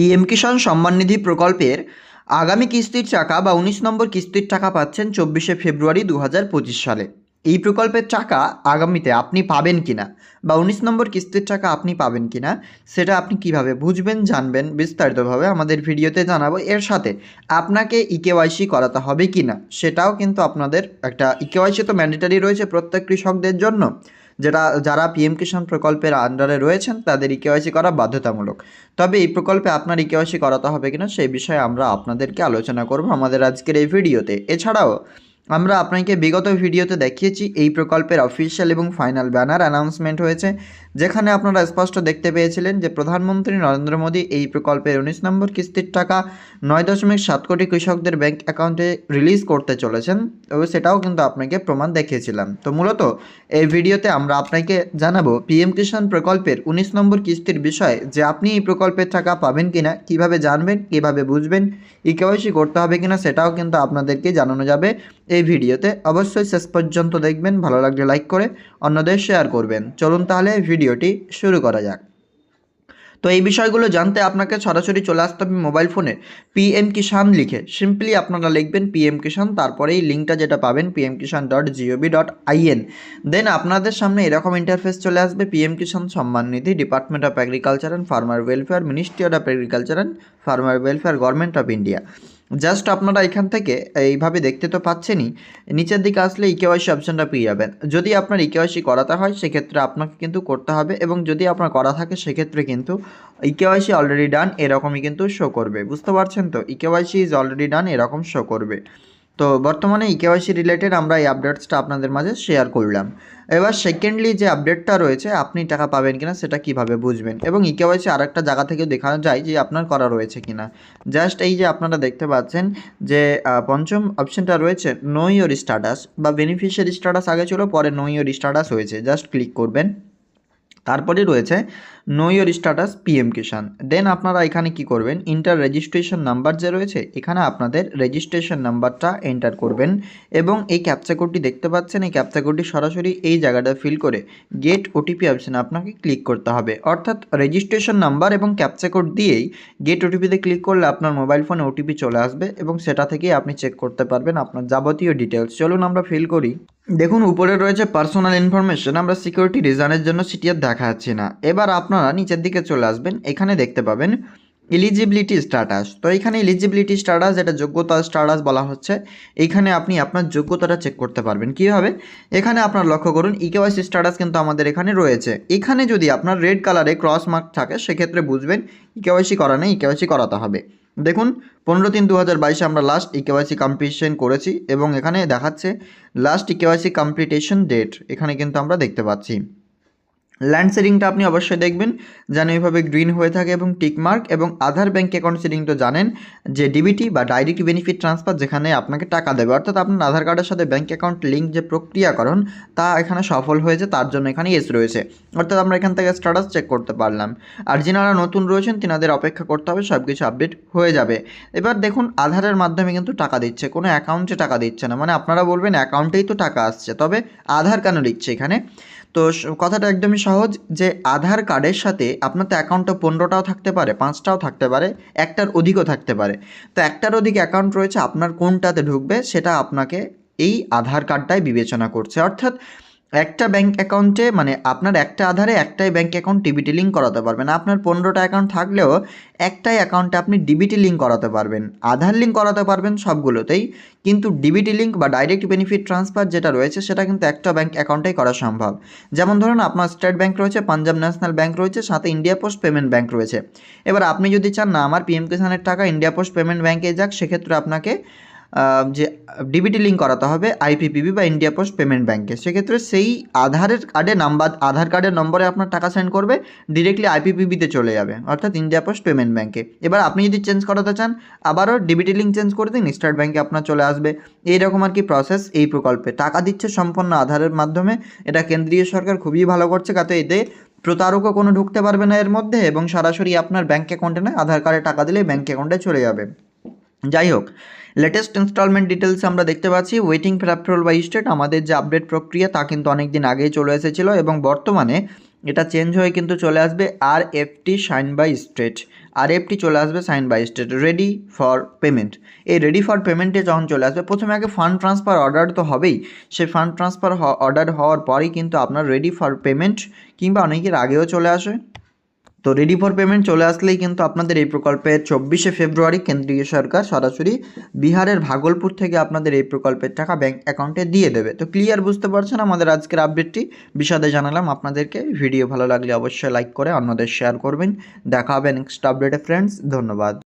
PM Kisan Samman নিধি প্রকল্পের আগামী কিস্তির টাকা বা উনিশ নম্বর কিস্তির টাকা পাচ্ছেন চব্বিশে ফেব্রুয়ারি দু হাজার পঁচিশ সালে। এই প্রকল্পের টাকা আগামীতে আপনি পাবেন কিনা বা উনিশ নম্বর কিস্তির টাকা আপনি পাবেন কিনা সেটা আপনি কীভাবে বুঝবেন, জানবেন বিস্তারিতভাবে আমাদের ভিডিওতে জানাব। এর সাথে আপনাকে ইকেওয়াইসি করাতে হবে কিনা সেটাও কিন্তু আপনাদের একটা ইকেওয়াইসি তো ম্যান্ডেটারি রয়েছে প্রত্যেক কৃষকদের জন্য। যেটা, যারা পিএম কিষাণ প্রকল্পের আন্ডারে রয়েছেন, তাদের ইকেওয়াইসি করা বাধ্যতামূলক। তবে এই প্রকল্পে আপনার ইকেওয়াইসি করাতে হবে কিনা, সেই বিষয়ে আমরা আপনাদেরকে আলোচনা করব আমাদের আজকের এই ভিডিওতে। এছাড়াও আমরা আপনাকে বিগত ভিডিওতে দেখিয়েছি, এই প্রকল্পের অফিসিয়াল এবং ফাইনাল ব্যানার অ্যানাউন্সমেন্ট হয়েছে, যেখানে আপনারা স্পষ্ট দেখতে পেয়েছিলেন যে প্রধানমন্ত্রী নরেন্দ্র মোদী এই প্রকল্পের উনিশ নম্বর কিস্তির টাকা নয় দশমিক সাত কোটি কৃষকদের ব্যাংক অ্যাকাউন্টে রিলিজ করতে চলেছেন এবং সেটাও কিন্তু আপনাকে প্রমাণ দেখিয়েছিলাম। তো মূলত এই ভিডিওতে আমরা আপনাকে জানাব পিএম কিষাণ প্রকল্পের উনিশ নম্বর কিস্তির বিষয়ে, যে আপনি এই প্রকল্পের টাকা পাবেন কিনা, কীভাবে জানবেন, কীভাবে বুঝবেন, ই কেওয়াইসি করতে হবে কিনা, সেটাও কিন্তু আপনাদেরকে জানানো যাবে। এই ভিডিওতে অবশ্যই শেষ পর্যন্ত দেখবেন, ভালো লাগলে লাইক করে অন্যদের শেয়ার করবেন। চলুন তাহলে ভিডিওটি শুরু করা যাক। তো এই বিষয়গুলো জানতে আপনাকে সরাসরি চলে আসতে হবে মোবাইল ফোনে পিএম কিষান লিখে। সিম্পলি আপনারা লিখবেন পিএম কিষান তারপরে এই লিঙ্কটা যেটা পাবেন PM Kisan dot GOV dot IN then আপনাদের সামনে এরকম ইন্টারফেস চলে আসবে PM Kisan Samman Nidhi department of agriculture and farmer welfare ministry of agriculture and farmer welfare government of India just আপনারা এখান থেকে এইভাবে দেখতে তো পাচ্ছেনই, নিচের দিকে আসলে ইকেওয়াইসি অপশানটা পেয়ে যাবেন। যদি আপনার ইকেওয়াইসি করাতে হয়, সেক্ষেত্রে আপনাকে কিন্তু করতে হবে এবং যদি আপনার করা থাকে, সেক্ষেত্রে কিন্তু ইকেওয়াইসি অলরেডি ডান এরকমই কিন্তু শো করবে। বুঝতে পারছেন তো? ইকেওয়াইসি ইজ অলরেডি ডান এরকম শো করবে। তো বর্তমানে ইকেওয়াইসি রিলেটেড আমরা এই আপডেটসটা আপনাদের মাঝে শেয়ার করলাম। এবার সেকেন্ডলি যে আপডেটটা রয়েছে, আপনি টাকা পাবেন কিনা সেটা কীভাবে বুঝবেন? এবং ইকেওয়াইসি আর একটা জায়গা থেকে দেখানো যায় যে আপনার করা রয়েছে কিনা। জাস্ট এই যে আপনারা দেখতে পাচ্ছেন যে পঞ্চম অপশনটা রয়েছে নো ইয়োর স্ট্যাটাস বা বেনিফিশিয়ারি স্ট্যাটাস আগে ছিল, পরে নো ইয়োর স্ট্যাটাস হয়েছে। জাস্ট ক্লিক করবেন। তারপরে রয়েছে know your status PM Kisan then আপনারা এখানে কি করবেন? ইন্টার রেজিস্ট্রেশন নাম্বার যে রয়েছে, এখানে আপনাদের রেজিস্ট্রেশন নাম্বারটা এন্টার করবেন এবং এই ক্যাপচা কোডটি দেখতে পাচ্ছেন। এই ক্যাপচা কোডটি সরাসরি এই জায়গাটা ফিল করে গেট ওটিপি অপশানে আপনাকে ক্লিক করতে হবে। অর্থাৎ রেজিস্ট্রেশন নাম্বার এবং ক্যাপচা কোড দিয়েই গেট ওটিপিতে ক্লিক করলে আপনার মোবাইল ফোনে ওটিপি চলে আসবে এবং সেটা থেকেই আপনি চেক করতে পারবেন আপনার যাবতীয় ডিটেলস চলুন আমরা ফিল করি। দেখুন, উপরে রয়েছে পার্সোনাল ইনফরমেশন আমরা সিকিউরিটি রিজনের জন্য সিটি আর দেখা যাচ্ছে না। এবার আপনারা নিচের দিকে চলে আসবেন, এখানে দেখতে পাবেন এলিজিবিলিটি স্ট্যাটাস তো এখানে এলিজিবিলিটি স্ট্যাটাস যেটা যোগ্যতা স্ট্যাটাস বলা হচ্ছে, এখানে আপনি আপনার যোগ্যতাটা চেক করতে পারবেন। কীভাবে? এখানে আপনার লক্ষ্য করুন ইকেওয়াইসি স্ট্যাটাস কিন্তু আমাদের এখানে রয়েছে। এখানে যদি আপনার রেড কালারে ক্রস মার্ক থাকে, সেক্ষেত্রে বুঝবেন ইকেওয়াইসি করা নেই ইকেওয়াইসি করাতে হবে। দেখুন, পনেরো তিন দু হাজার বাইশে আমরা লাস্ট ইকেওয়াইসি কমপ্লিশন করেছি এবং এখানে দেখাচ্ছে লাস্ট ইকেওয়াইসি কমপ্লিটেশন ডেট এখানে কিন্তু আমরা দেখতে পাচ্ছি। ল্যান্ড সেটিংটা আপনি অবশ্যই দেখবেন, যেন এইভাবে গ্রিন হয়ে থাকে এবং টিকমার্ক এবং আধার ব্যাঙ্ক অ্যাকাউন্ট সেডিং তো জানেন, যে ডিবিটি বা ডাইরেক্ট বেনিফিট ট্রান্সফার যেখানে আপনাকে টাকা দেবে, অর্থাৎ আপনার আধার কার্ডের সাথে ব্যাঙ্ক অ্যাকাউন্ট লিঙ্ক যে প্রক্রিয়াকরণ, তা এখানে সফল হয়েছে, তার জন্য এখানে এস রয়েছে। অর্থাৎ আমরা এখান থেকে স্ট্যাটাস চেক করতে পারলাম। আর যিনারা নতুন রয়েছেন, তিনাদের অপেক্ষা করতে হবে সব কিছু আপডেট হয়ে যাবে। এবার দেখুন আধারের মাধ্যমে কিন্তু টাকা দিচ্ছে, কোনো অ্যাকাউন্টে টাকা দিচ্ছে না। মানে আপনারা বলবেন অ্যাকাউন্টেই তো টাকা আসছে, তবে আধার কেন লিখছে এখানে? তো কথাটা একদমই সহজ যে আধার কার্ডের সাথে আপনার তো অ্যাকাউন্টে পনেরোটাও থাকতে পারে, পাঁচটাও থাকতে পারে, একটার অধিকও থাকতে পারে। তো একটার অধিক অ্যাকাউন্ট রয়েছে, আপনার কোনটাতে ঢুকবে সেটা আপনাকে এই আধার কার্ডটাই বিবেচনা করছে। অর্থাৎ একটা ব্যাংক অ্যাকাউন্টে মানে আপনার একটা আধারে একটাই ব্যাংক অ্যাকাউন্ট ডিবিটি লিঙ্ক করাতে পারবেন। আপনার পনেরোটা অ্যাকাউন্ট থাকলেও একটাই অ্যাকাউন্টে আপনি ডিবিটি লিঙ্ক করাতে পারবেন। আধার লিঙ্ক করাতে পারবেন সবগুলোতেই। কিন্তু ডিবিটি লিঙ্ক বা ডাইরেক্ট বেনিফিট ট্রান্সফার যেটা রয়েছে, সেটা কিন্তু একটা ব্যাংক অ্যাকাউন্টেই করা সম্ভব। যেমন ধরুন, আপনার স্টেট ব্যাংক রয়েছে পাঞ্জাব ন্যাশনাল ব্যাংক রয়েছে, সাথে ইন্ডিয়া পোস্ট পেমেন্ট ব্যাংক রয়েছে। এবার আপনি যদি চান, না, আমার পিএম কিষানের টাকা ইন্ডিয়া পোস্ট পেমেন্ট ব্যাংকে যাক, সেক্ষেত্রে আপনাকে যে ডিবিটি লিঙ্ক করাতে হবে আইপিপিবি বা ইন্ডিয়া পোস্ট পেমেন্ট ব্যাঙ্কে সেক্ষেত্রে সেই আধারের কার্ডে নাম্বার আধার কার্ডের নম্বরে আপনার টাকা সেন্ড করবে ডিরেক্টলি আইপিপিবিতে চলে যাবে, অর্থাৎ ইন্ডিয়া পোস্ট পেমেন্ট ব্যাঙ্কে এবার আপনি যদি চেঞ্জ করাতে চান, আবারও ডিবিটি লিঙ্ক চেঞ্জ করে দিন স্টেট ব্যাঙ্কে আপনার চলে আসবে। এইরকম আর কি প্রসেস এই প্রকল্পে। টাকা দিচ্ছে সম্পূর্ণ আধারের মাধ্যমে। এটা কেন্দ্রীয় সরকার খুবই ভালো করছে কাতে এতে প্রতারকও কোনো ঢুকতে পারবে না এর মধ্যে, এবং সরাসরি আপনার ব্যাঙ্ক অ্যাকাউন্টে না আধার কার্ডে টাকা দিলে ব্যাঙ্ক অ্যাকাউন্টে চলে যাবে। যাই হোক লেটেস্ট ইনস্টলমেন্ট ডিটেলস আমরা দেখতে পাচ্ছি। Waiting for approval by state আমাদের যে আপডেট প্রক্রিয়া তা কিন্তু অনেক দিন আগেই চলে এসেছিল এবং বর্তমানে এটা চেঞ্জ হয়ে কিন্তু চলে আসবে আর FT sign by state RFT চলে আসবে sign by state ready for payment এই রেডি ফর পেমেন্টে যখন চলে আসবে, প্রথমে আগে ফান্ড ট্রান্সফার অর্ডার তো হবেই। সেই ফান্ড ট্রান্সফার অর্ডার হওয়ার পরেই কিন্তু আপনার রেডি ফর পেমেন্ট কিংবা অনেকের আগেও চলে আসে। তো রেডি ফর পেমেন্ট চলে আসলেই কিন্তু আপনাদের এই প্রকল্পের চব্বিশে ফেব্রুয়ারি কেন্দ্রীয় সরকার সরাসরি বিহারের ভাগলপুর থেকে আপনাদের এই প্রকল্পের টাকা ব্যাঙ্ক অ্যাকাউন্টে দিয়ে দেবে। তো ক্লিয়ার বুঝতে পারছেন আমাদের আজকের আপডেটটি বিশদে জানালাম আপনাদেরকে। ভিডিও ভালো লাগলে অবশ্যই লাইক করে অন্যদের শেয়ার করবেন। দেখা হবে নেক্সট আপডেটে ফ্রেন্ডস ধন্যবাদ।